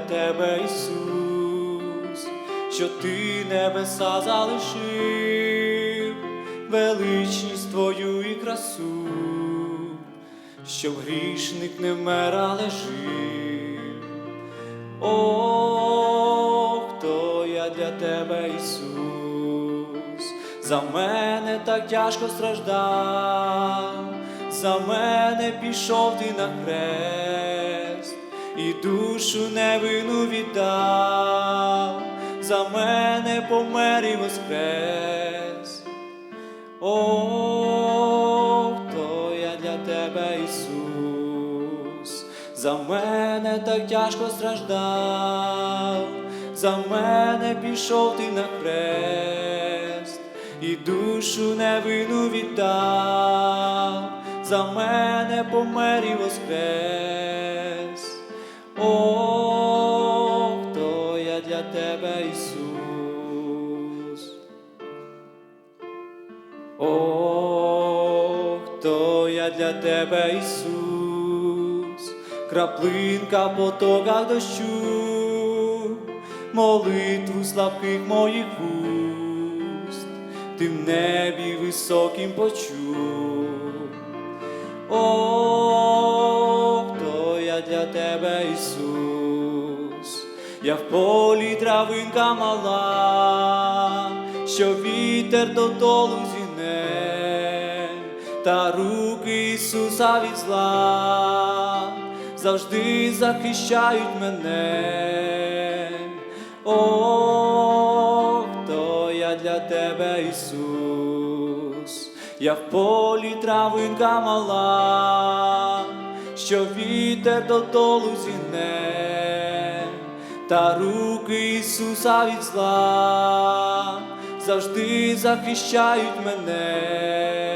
тебе, Ісус, що ти небеса залишив, величність твою і красу, щоб грішник не вмер, але жив. О, хто я для тебе, Ісус, за мене так тяжко страждав, за мене пішов ти на хрест, і душу невину віддав, за мене помер і воскрес. О, хто я для тебе, Ісус, за мене так тяжко страждав, за мене пішов ти на хрест, і душу невину віддав, за мене помер і воскрес. О, хто я для тебе, Ісус, краплинка в потоках дощу, молитву слабких моїх вуст, ти в небі високим почув. О, хто я для тебе, Ісус, я в полі травинка мала, що вітер додолу зіне, та руки Ісуса від зла завжди захищають мене. О, хто я для тебе, Ісус, я в полі травинка мала, що вітер додолу зіне, та руки Ісуса від зла завжди захищають мене.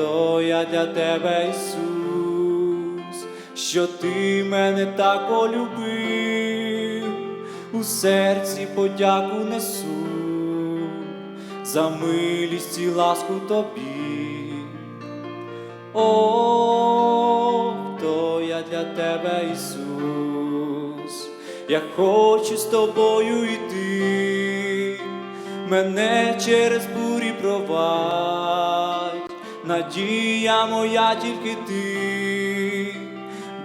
О, хто я для тебе, Ісус, що ти мене так полюбив, у серці подяку несу за милість і ласку тобі. О, хто я для тебе, Ісус, я хочу з тобою йти, мене через бурі провадь, надія моя тільки ти,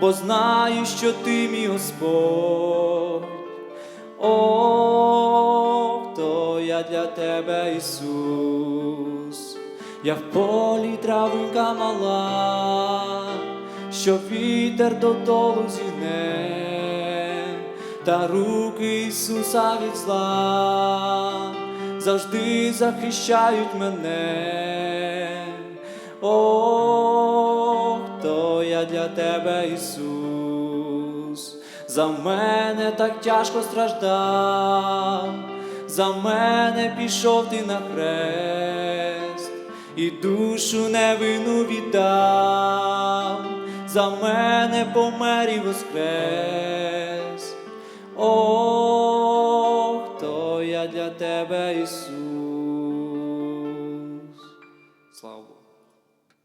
бо знаю, що ти мій Господь. О, хто я для тебе, Ісус, я в полі травинка мала, що вітер додолу зіне, та руки Ісуса від зла завжди захищають мене. За мене так тяжко страждав, за мене пішов ти на хрест, і душу невину віддав, за мене помер і воскрес. О, хто я для тебе, Ісус.